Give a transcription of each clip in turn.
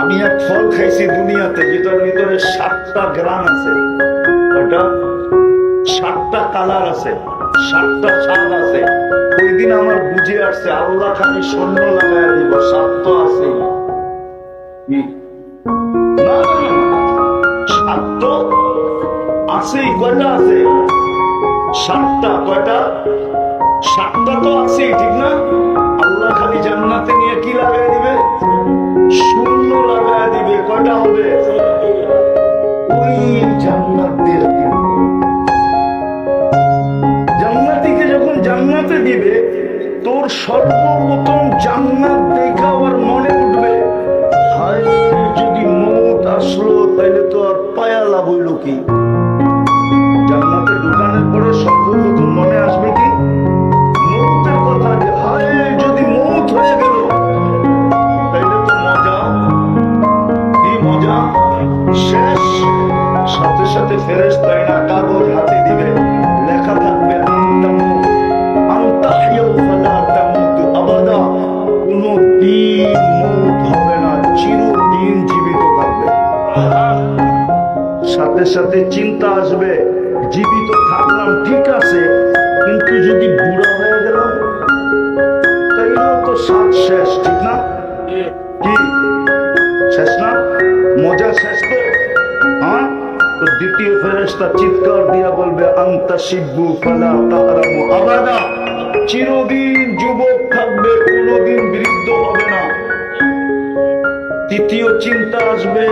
আমি এক ফল খাইছি দুনিয়াতে, যেটার ভিতরে সাতটা গ্রাম আছে। ওটা সাতটা কালার আছে, সাতটা স্বাদ আছে। ওই দিন আমার বুঝে আসছে, আল্লাহ খালি সৈন্য লাগাই দিব, সাত তো আছে আছেই, কয়টা আছে? সাতটা, কয়টা? সাতটা তো আছেই, ঠিক না? আল্লাহ খালি জান্নাতে নিয়ে কি লাগাই দিবে? তোর সর্বপ্রথম জান্নাত দেখা আর মনে উঠবে, হায় যদি মৌত আসলো তাহলে তো আর পায়া লাভ হইল কি? জান্নাতে ঢুকানোর পরে সর্বপ্রথম মনে আসবে কি? মৌতের কথা যে, হায়, যদি মৌত হয়ে গেল, তাইলে তো মজা। কি মজা? শেষ। সাথে সাথে ফেরেস তাই না সাথে সাথে চিন্তা আসবে, জীবিত থাকলাম ঠিক আছে, কিন্তু যদি বুড়া হয়ে গেলাম, তাইলেও তো সাত শেষ, ঠিক না? কি? শেষ না? মজা শেষ তো? হ্যাঁ? তো দ্বিতীয় ফেরেশতা চিৎকার দিয়া বলবে, আন্তা শিব্বু ফালা তাহরামু আবাদা। চিরদিন যুবক থাকবে, কোনোদিন বৃদ্ধ হবে না। তৃতীয় চিন্তা আসবে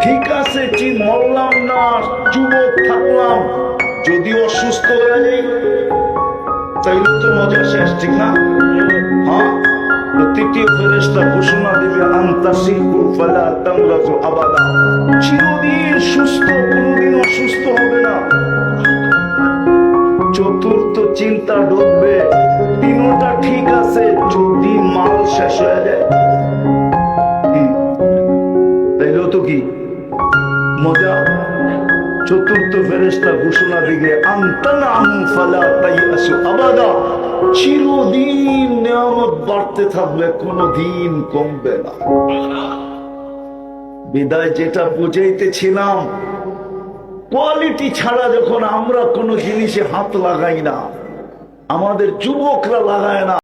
ঠিক আছে মরলাম না, যুবক থাকলাম। যদি অসুস্থ হয়ে যাই তো মজা শেষ, ঠিক না? হ্যাঁ? তো তৃতীয় ফেরেশতা ঘোষণা দিবে আবাদা। চিরদিন সুস্থ, কোনোদিন অসুস্থ হবে না। চতুর্থ চিন্তা ঢুকবে তিনটা ঠিক আছে যদি চতুর্থ ফেরেশতা ঘোষণা আবাদা। চিরদিন বাড়তে থাকবে, কোনোদিন কমবে না। বিদায় যেটা বুঝাইতেছিলাম, কোয়ালিটি ছাড়া যখন আমরা কোনো জিনিসে হাত লাগাই না, আমাদের যুবকরা লাগায় না